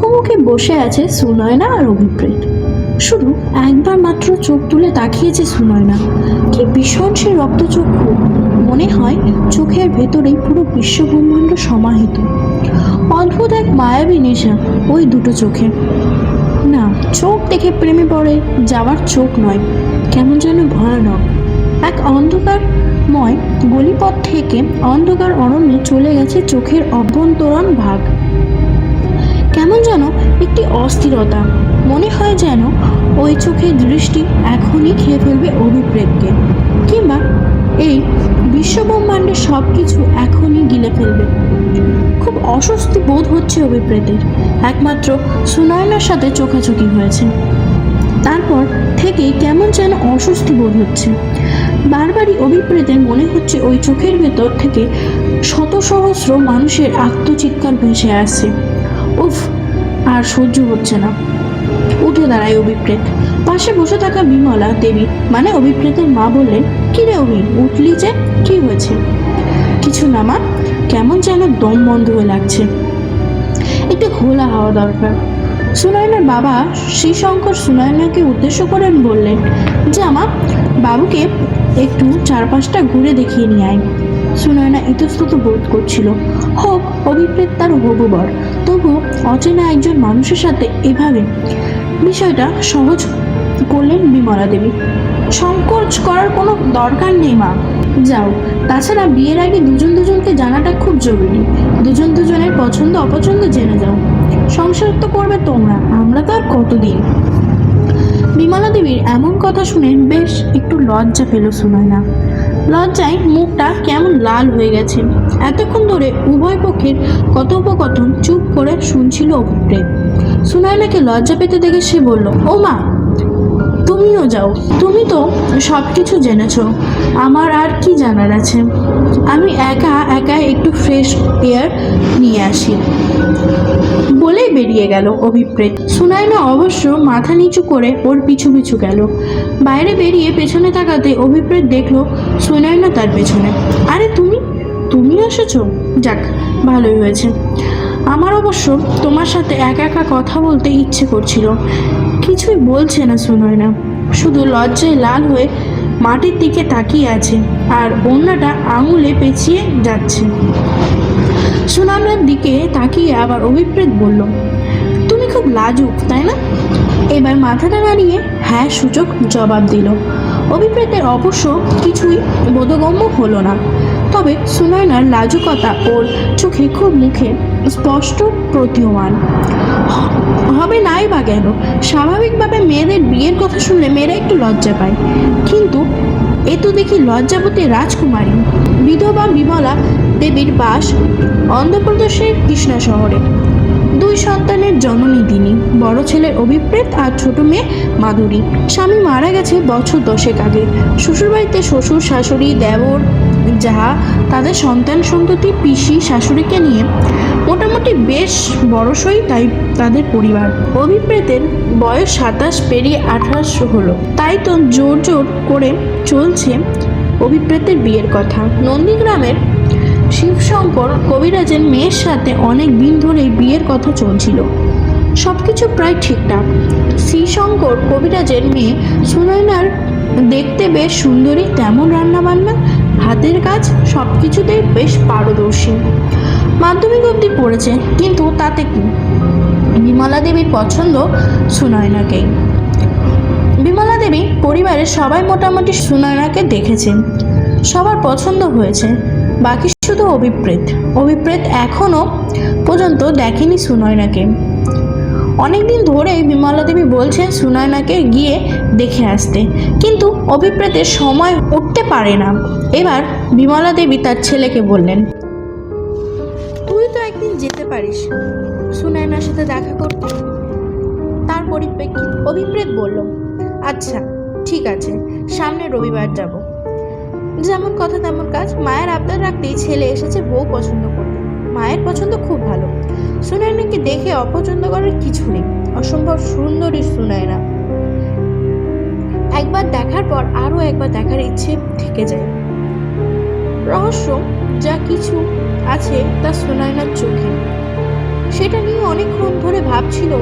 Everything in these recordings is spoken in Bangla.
মুখোমুখি বসে আছে সুনয়না আর অভিপ্রেত। শুধু একবার মাত্র চোখ তুলে তাকিয়েছে সুনয়না। কি ভীষণ সে রক্তচক্ষু। মনে হয় চোখের ভেতরেই পুরো বিশ্বব্রহ্মাণ্ড সমাহিত। অদ্ভুত এক মায়াবী নেশা ওই দুটো চোখে। না, চোখ দেখে প্রেমে পড়ে যাওয়ার চোখ নয়। কেমন যেন ভয়ানক। এক অন্ধকারময় গলিপথ থেকে অন্ধকার অরণ্যে চলে গেছে চোখের অভ্যন্তরণ ভাগ। কেমন যেন একটি অস্থিরতা। মনে হয় যেন ওই চোখের দৃষ্টি এখনই খেয়ে ফেলবে অভিপ্রেতকে, কিংবা এই বিশ্বব্রহ্মাণ্ডের সব কিছু এখনই গিলে ফেলবে। খুব অস্বস্তি বোধ হচ্ছে অভিপ্রেতের। একমাত্র সুনয়নার সাথে চোখাচোখি হয়েছে। তারপর থেকেই কেমন যেন অস্বস্তি বোধ হচ্ছে। বারবারই অভিপ্রেতের মনে হচ্ছে ওই চোখের ভেতর থেকে শত সহস্র মানুষের আত্মচিৎকার ভেসে আসছে। উফ, আর সহ্য হচ্ছে না। উঠে দাঁড়ায় অভিপ্রেত। পাশে বসে থাকা বিমলা দেবী মানে অভিপ্রেতের মা বললেন, কি রে অভি, উঠলি যে, কি হয়েছে? কিছু না মা, কেমন যেন দম বন্ধ হয়ে লাগছে। একটু খোলা হওয়া দরকার। সুনয়নার বাবা শ্রীশঙ্কর সুনয়নাকে উদ্দেশ্য করেন বললেন, যে আমা বাবুকে একটু চারপাশটা ঘুরে দেখিয়ে নিয়ে আয়। সুনয়না ইতস্তত বোধ করছিল। হোক, অভিপ্রেত তার হবু বর তবু অচেনা একজন মানুষের সাথে এভাবে বিষয়টা সহজ করলেন বিমলা দেবী। সংকোচ করার কোনো দরকার নেই মা। যাও, তাছাড়া বিয়ের আগে দুজন দুজনকে জানাটা খুব জরুরি। দুজন দুজনের পছন্দ, অপছন্দ জেনে যাও। সংসার তো করবে তোমরা, আমরা তো আর কতদিন? বিমলা দেবীর এমন কথা শুনে বেশ একটু লজ্জা পেল সুনয়না। লজ্জায় মুখটা কেমন লাল হয়ে গেছে। এতক্ষণ ধরে উভয় পক্ষের কথোপকথন চুপ করে শুনছিল অভিপ্রেত। সুনাইলাকে লজ্জা পেতে দেখে সে বলল ও মা তুমিও যাও। তুমি তো সব কিছু জেনেছ। আমার আর কি জানার আছে? আমি একা একা একটু ফ্রেশ এয়ার নিয়ে আসি। বলেই বেরিয়ে গেল অভিপ্রেত। সুনাইনা অবশ্য মাথা নিচু করে ওর পিছু পিছু গেল। বাইরে বেরিয়ে পেছনে তাকাতে অভিপ্রেত দেখল সুনাইনা তার পেছনে। আরে তুমি তুমি এসেছ? যাক, ভালোই হয়েছে। আমার অবশ্য তোমার সাথে একা একা কথা বলতে ইচ্ছে করছিল। কিছুই বলছে না সুনয়না। শুধু লজ্জায় লাল হয়ে মাটির দিকে তাকিয়ে আছে আর অন্যটা আঙুলে পেঁচিয়ে যাচ্ছে। সুনামরার দিকে তাকিয়ে আবার অভিপ্রেত বলল, তুমি খুব লাজুক, তাই না? এবার মাথাটা নাড়িয়ে হ্যাঁ সূচক জবাব দিল। অভিপ্রেতের অবশ্য কিছুই বোধগম্য হলো না। তবে সুনয়নার লাজুকতা ওর চোখে খুব মুখে স্পষ্ট প্রতীয়মান। হবে নাই বা কেন? স্বাভাবিকভাবে মেয়েদের বিয়ের কথা শুনলে মেয়েরা একটু লজ্জা পায়। কিন্তু এ তো দেখি লজ্জাবতী রাজকুমারী। বিধবা বিমলা দেবীর বাস অন্ধ্রপ্রদেশের কৃষ্ণা শহরে। দুই সন্তানের জননী তিনি, বড় ছেলের অভিপ্রেত আর ছোট মেয়ে মাধুরী। স্বামী মারা গেছে বছর দশেক আগে। শ্বশুরবাড়িতে শ্বশুর, শাশুড়ি, দেবর যাহা তাদের সন্তান সন্ততি, পিসি, শাশুড়িকে নিয়ে মোটামুটি বেশ বড়সই তাই তাদের পরিবার। অভিপ্রেতের বয়স সাতাশ পেরিয়ে আঠাশ হলো। তাই তো জোর জোর করে চলছে অভিপ্রেতের বিয়ের কথা। নন্দীগ্রামের শিবশঙ্কর কবিরাজের মেয়ের সাথে অনেক দিন ধরেই বিয়ের কথা চলছিল। সব কিছু প্রায় ঠিকঠাক। শ্রীশঙ্কর কবিরাজের মেয়ে সুনয়নার দেখতে বেশ সুন্দরী, তেমন রান্নাবান্না হাতের কাজ সব কিছুতেই বেশ পারদর্শী। মাধ্যমিক অবধি পড়েছে, কিন্তু তাতে কি? বিমলা দেবীর পছন্দ সুনয়নাকেই বিমলা দেবী পরিবারের সবাই মোটামুটি সুনয়নাকে দেখেছেন সবার পছন্দ হয়েছে। বাকি শুধু অভিপ্রেত। অভিপ্রেত এখনও পর্যন্ত দেখেনি সুনয়নাকে। অনেকদিন ধরেই বিমলা দেবী বলছেন সুনয়নাকে গিয়ে দেখে আসতে। কিন্তু অভিপ্রেতের সময় উঠতে পারে না। এবার বিমলা দেবী তার ছেলেকে বললেন, তুই তো একদিন যেতে পারিস সুনয়নার সাথে দেখা করতে। তার পরিপ্রেক্ষিত অভিপ্রেত বলল আচ্ছা ঠিক আছে, সামনে রবিবার যাব। যেমন কথা তেমন কাজ, মায়ের আবদার রাখতেই ছেলে এসেছে বউ পছন্দ করতে। মায়ের পছন্দ খুব ভালো। সুনয়নাকে দেখে অপছন্দ করার কিছু নেই। অসম্ভব সুন্দরী সুনয়না। একবার দেখার পর আরও একবার দেখার ইচ্ছে থেকে যায়। রহস্য যা কিছু আছে তা সুনয়নার চোখে। সেটা নিয়ে অনেকক্ষণ ধরে ভাবছিল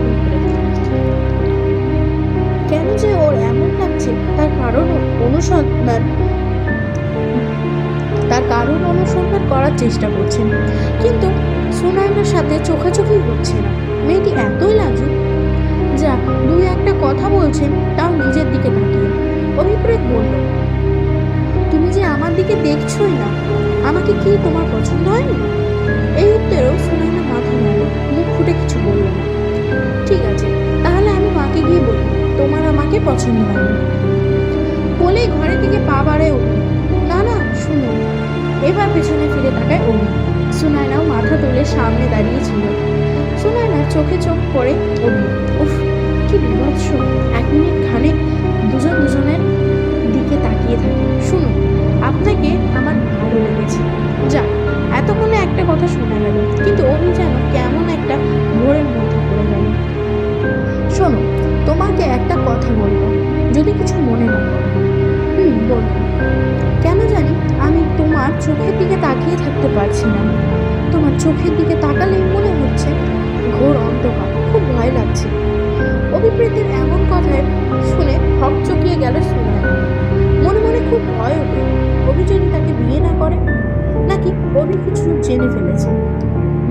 কেন যে ওর এমন লাগছে? তার কারণ অনুসন্ধান তার কারণ অনুসন্ধান করার চেষ্টা করছেন কিন্তু সুনয়নার সাথে চোখাচোখি হচ্ছে না। মেয়েটি এতই লাজুক। যা দুই একটা কথা বলছেন তাও নিজের দিকে তাকিয়ে। অভিপ্রেত বলল, তুমি যে আমার দিকে দেখছোই না, আমাকে কি তোমার পছন্দ হয়নি? এই উত্তরেও সুনয়না মাথা নাড়ল, মুখ ফুটে কিছু বলল না। ঠিক আছে, তাহলে আমি মাকে গিয়ে বলি, তোমার আমাকে পছন্দ হয়নি। বলেই ঘরের দিকে পা বাড়ায় শুনুন এবার পেছনে ফিরে তাকায় অমনি সুনায়নাও মাথা তুলে সামনে দাঁড়িয়ে ছিল। সুনায়নার চোখে চোখ পড়ে অমনি উফ, কি বিভৎস। এক মিনিট খানে দুজন দুজনের দিকে তাকিয়ে থাকে। শুনুন, আপনাকে আমার ভালো লেগেছে। যা, এতক্ষণে একটা কথা শোনা গেল, কিন্তু অভি যেন কেমন একটা ভোরের মধ্যে পড়ে গেল। শোনো, তোমাকে একটা কথা বলব, যদি কিছু মনে না হুম, বলুন। কেন জানি আমি তোমার চোখের দিকে তাকিয়ে থাকতে পারছি না। তোমার চোখের দিকে তাকালেই মনে হচ্ছে ঘোর অন্ধকার, খুব ভয় লাগছে। অভিপ্রীতির এমন কথায় শুনে হক চকিয়ে গেল সুনয়না মনে মনে খুব ভয় ওঠে, অভি যদি তাকে বিয়ে না করে, নাকি অভি কিছু জেনে ফেলেছে।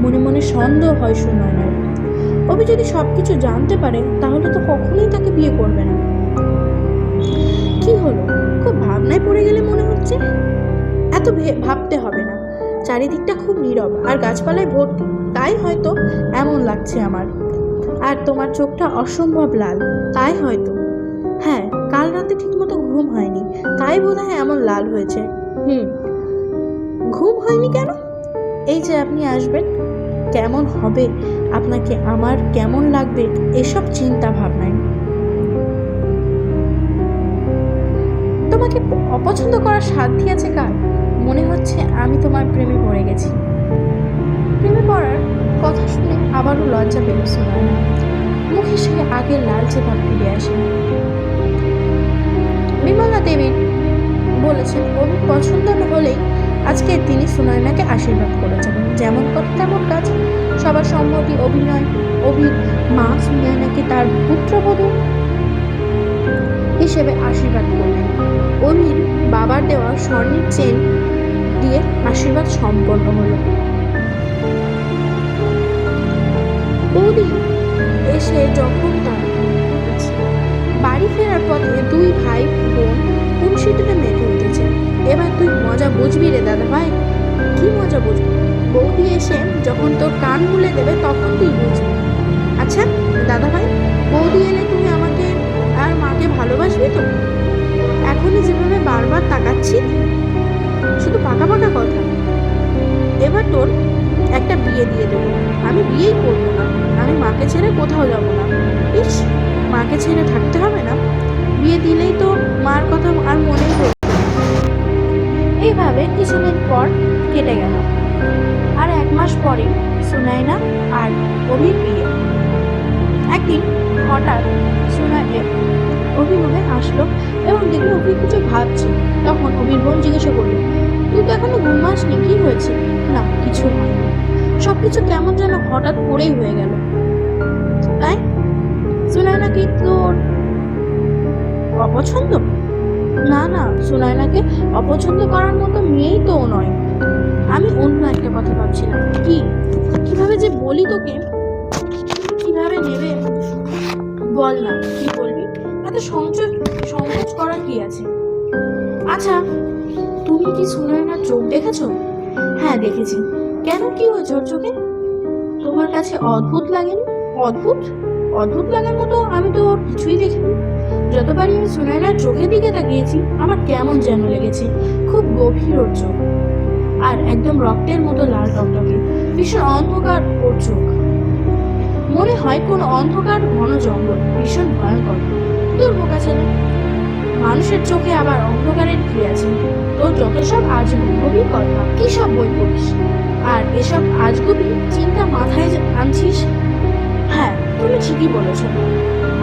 মনে মনে সন্দেহ হয় সুনয়নার। অভি যদি সব কিছু জানতে পারে, তাহলে তো কখনোই তাকে বিয়ে করবে না। কি হলো? খুব ভাবনায় পড়ে গেলে মনে হচ্ছে? এত ভাবতে হবে না। চারিদিকটা খুব নীরব আর গাছপালায় ভর্তি। তাই হয়তো এমন লাগছে আমার। আর তোমার চোখটা অসম্ভব লাল। তাই হয়তো। হ্যাঁ কাল রাতে ঠিকমতো ঘুম হয়নি। তাই বোধহয় এমন লাল হয়েছে। হুম। ঘুম হয়নি কেন? এই যে আপনি আসবেন। কেমন হবে? আপনাকে আমার কেমন লাগবে? এসব চিন্তা ভাবনায়। তোমাকে অপছন্দ করার সাধ্য আছে কার? মনে হচ্ছে আমি তোমার প্রেমে পড়ে গেছি। প্রেমে পড়ার কথা শুনে আবারও লজ্জা পেল সুনয়না মুখে সে আগের লালচে ভাব ফিরে আসে। বিমলা দেবী বলেছেন অভির পছন্দ হলেই আজকে তিনি সুনয়নাকে আশীর্বাদ করেছেন। যেমন কথা তেমন কাজ। সবার সম্মতি অভিনয় অভির মা সুনয়নাকে তার পুত্রবধূ হিসেবে আশীর্বাদ করলেন। অভির বাবার দেওয়া স্বর্ণের চেন দিয়ে আশীর্বাদ সম্পন্ন হলো। বৌদি এসে যখন তার বাড়ি ফেরার পথে দুই ভাই বোন খুনসিটিতে মেতে উঠেছে, এবার তুই মজা বুঝবি রে দাদা ভাই কি মজা বুঝবি? বৌদি এসে যখন তোর কান মুলে দেবে তখন তুই বুঝবি। আচ্ছা দাদা ভাই বৌদি এলে তুমি আমাকে আর মাকে ভালোবাসবি তো? এখনই যেভাবে বারবার তাকাচ্ছি শুধু পাকা পাকা কথা। এবার তোর একটা বিয়ে দিয়ে দেবো। আমি বিয়েই করব না। আমি মাকে ছেড়ে কোথাও যাব না। ইস, মাকে ছেড়ে থাকতে হবে না। বিয়ে দিলেই তো মার কথা আর মনে হয়ে এইভাবে কিছুদিন পর কেটে গেল। আর এক মাস পরে সুনাইনা আর অভির বিয়ে। একদিন হঠাৎ সুনাই অভিভাবে আসলো এবং দেখল অভি কিছু ভাবছে। তখন অভির বোন জিজ্ঞাসা করল, তুই তো এখনও ঘুমাসনি কি হয়েছে? না, কিছু হয়নি। সব কিছু কেমন যেন হঠাৎ করেই হয়ে গেল। তাই? সুনায়না কি তোর অপছন্দ? না না, সুনায়নাকে অপছন্দ করার মতো মেয়েই তো নয়। আমি অন্য একটা কথা ভাবছিলাম। কি? কীভাবে যে বলি তোকে? কীভাবে নেবে? বল না কি আছে? আচ্ছা তুমি কি সুনয়নার চোখ দেখেছ? হ্যাঁ দেখেছি। কেন কি হয়েছে ওর চোখে? তোমার কাছে অদ্ভুত লাগেনি? অদ্ভুত? অদ্ভুত লাগার মতো আমি তো ওর কিছুই দেখিনি। যতবারই আমি সুনয়নার চোখের দিকে তাকিয়েছি, আমার কেমন যেন লেগেছে। খুব গভীর ওর চোখ। আর একদম রক্তের মতো লাল টকটকে। ভীষণ অন্ধকার ওর চোখ। মনে হয় কোনো অন্ধকার, ঘন জঙ্গল। ভীষণ ভয়ঙ্কর। তোর বোকা ছেলে। মানুষের চোখে আবার অন্ধকারের কি আছে। তোর যত সব আজগুবি কথা, কি সব বই পড়িস? আর এসব আজগুবি চিন্তা মাথায় আনছিস? হ্যাঁ তুমি ঠিকই বলেছ।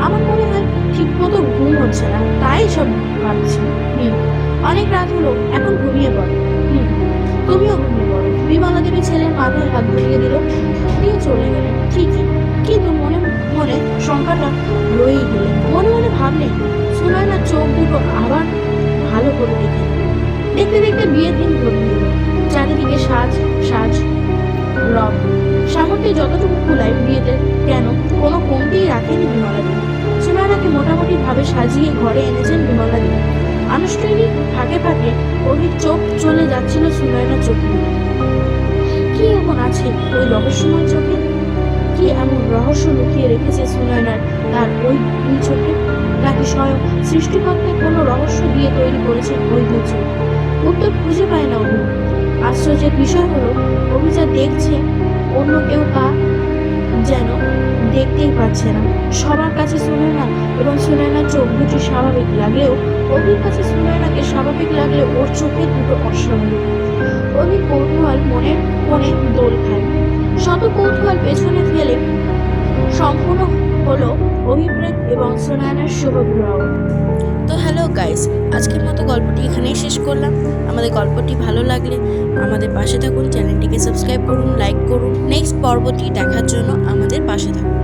আমার মনে হয় ঠিক মতো ঘুম হচ্ছে না, তাই সব ভাবছি। অনেক রাত হলো, এখন ঘুমিয়ে পড়ো। তুমিও ঘুমিয়ে পড়ো। বিমলা দেবী ছেলের মাথায় হাত বুলিয়ে দিল দিয়ে চলে গেলেন। ঠিকই, কিন্তু মনে মনে শঙ্কাটা রয়েই গেলেন মনে মনে ভাবলেন সুনয়নার চোখ দুটো আবার ভালো করে দেখে। দেখতে দেখতে বিয়ের দিন ঘটিয়ে এলো। চারিদিকে সাজ সাজ রব সামর্থ্যে যতটুকু কুলায় বিয়েতে কেন কোনো কমতিই রাখেনি বিমলা দেবী সুনয়নাকে মোটামুটি ভাবে সাজিয়ে ঘরে এনেছেন বিমলা দেবী আনুষ্ঠানিক ফাঁকে ফাঁকে অভির চোখ চলে যাচ্ছিল সুনয়নার চোখে। কি এমন আছে ওই রহস্যময় চোখে? কি এমন রহস্য লুকিয়ে রেখেছে সুনয়নার তার ওই দুই চোখে? নাকি স্বয়ং সৃষ্টিকর্তা কোনো রহস্য দিয়ে তৈরি করেছেন ওই দুই চোখ? উত্তর খুঁজে পায় না অভি আশ্চর্যের বিষয় হলো অভি যা দেখছে অন্য কেউ তা যেন দেখতেই পাচ্ছে না। সবার কাছে সুনয়না এবং সুনয়নার চোখ দুটি স্বাভাবিক লাগলেও, অভির কাছে সুনয়নাকে স্বাভাবিক লাগলেও ওর চোখে দুটো অস্বাভাবিক। অভির কৌতূহল মনে মনে দোল খায়। শত কৌতূহল পেছনে ফেলে সম্পূর্ণ হলো অভিপ্রেত এবং সোনায়নের শুভ গ্রহ তো হ্যালো গাইস, আজকের মতো গল্পটি এখানেই শেষ করলাম। আমাদের গল্পটি ভালো লাগলে আমাদের পাশে থাকুন, চ্যানেলটিকে সাবস্ক্রাইব করুন, লাইক করুন। নেক্সট পর্বটি দেখার জন্য আমাদের পাশে থাকুন।